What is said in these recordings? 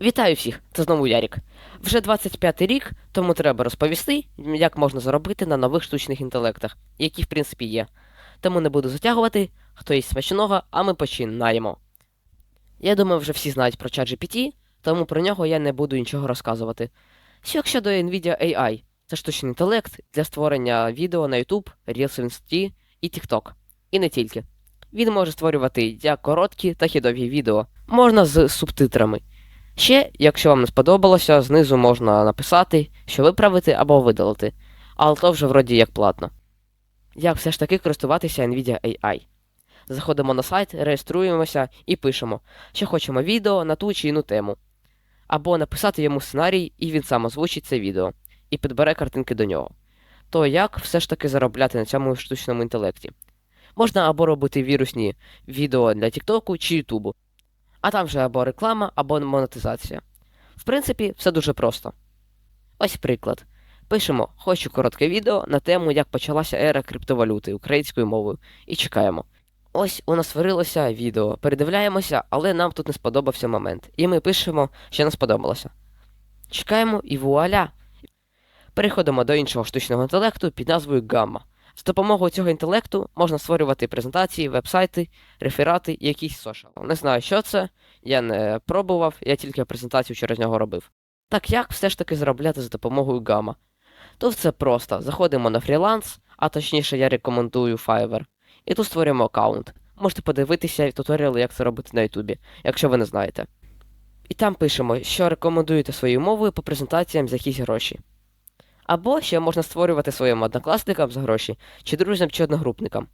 Вітаю всіх! Це знову Ярік. Вже 25 рік, тому треба розповісти, як можна заробити на нових штучних інтелектах, які в принципі є. Тому не буду затягувати, хто їсть смачного, а ми починаємо. Я думаю, вже всі знають про ChatGPT, тому про нього я не буду нічого розказувати. Що щодо Nvidia AI, це штучний інтелект для створення відео на YouTube, Reels в Insta і TikTok. І не тільки. Він може створювати як короткі, так і довгі відео. Можна з субтитрами. Ще, якщо вам не сподобалося, знизу можна написати, що виправити або видалити, але то вже вроді як платно. Як все ж таки користуватися Nvidia AI? Заходимо на сайт, реєструємося і пишемо, що хочемо відео на ту чи іншу тему. Або написати йому сценарій, і він сам озвучить це відео і підбере картинки до нього. То як все ж таки заробляти на цьому штучному інтелекті? Можна або робити вірусні відео для TikTok чи YouTube, а там вже або реклама, або монетизація. В принципі, все дуже просто. Ось приклад. Пишемо Хочу коротке відео на тему, як почалася ера криптовалюти українською мовою, і чекаємо. Ось у нас створилося відео, передивляємося, але нам тут не сподобався момент. І ми пишемо, що не сподобалося. Чекаємо і вуаля! Переходимо до іншого штучного інтелекту під назвою Gamma. З допомогою цього інтелекту можна створювати презентації, вебсайти, реферати і якісь сошал. Не знаю, що це, я не пробував, я тільки презентацію через нього робив. Так як все ж таки заробляти за допомогою Gamma? То все просто. Заходимо на фріланс, а точніше я рекомендую Fiverr, і тут створюємо аккаунт. Можете подивитися туторіали, як це робити на Ютубі, якщо ви не знаєте. І там пишемо, що рекомендуєте своєю мовою по презентаціям за якісь гроші. Або ще можна створювати своїм однокласникам за гроші, чи друзям, чи одногрупникам.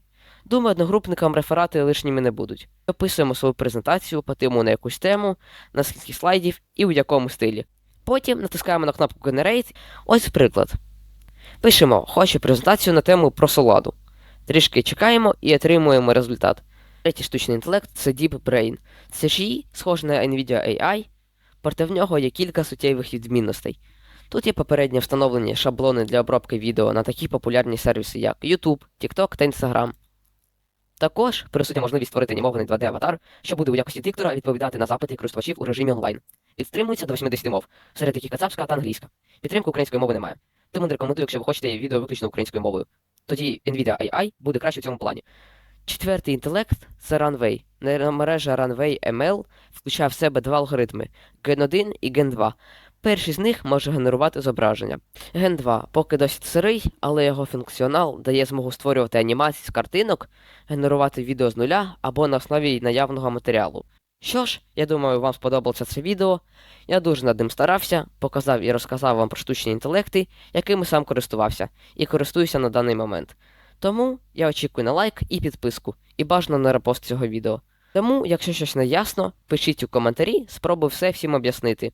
Думаю, одногрупникам реферати лишніми не будуть. Описуємо свою презентацію, патимо на якусь тему, на скільки слайдів і у якому стилі. Потім натискаємо на кнопку Generate. Ось приклад. Пишемо Хочу презентацію на тему про соладу. Трішки чекаємо і отримуємо результат. Третій штучний інтелект це Deep Brain. Це ж схоже на Nvidia AI, проте в нього є кілька суттєвих відмінностей. Тут є попередньо встановлені шаблони для обробки відео на такі популярні сервіси, як YouTube, TikTok та Instagram. Також присутня можливість створити анімований 2D-аватар, що буде у якості диктора відповідати на запити користувачів у режимі онлайн. Підтримується до 80 мов, серед яких кацапська та англійська. Підтримки української мови немає. Тому не рекомендую, якщо ви хочете відео виключно українською мовою. Тоді Nvidia AI буде краще в цьому плані. Четвертий інтелект це Runway. Нейромережа Runway ML включає в себе два алгоритми Gen 1 і Gen 2. Перший з них може генерувати зображення. Gen 2 поки досить сирий, але його функціонал дає змогу створювати анімації з картинок, генерувати відео з нуля або на основі наявного матеріалу. Що ж, я думаю, вам сподобалося це відео. Я дуже над ним старався, показав і розказав вам про штучні інтелекти, якими сам користувався, і користуюся на даний момент. Тому я очікую на лайк і підписку, і бажано на репост цього відео. Тому, якщо щось не ясно, пишіть у коментарі, спробую все всім об'яснити.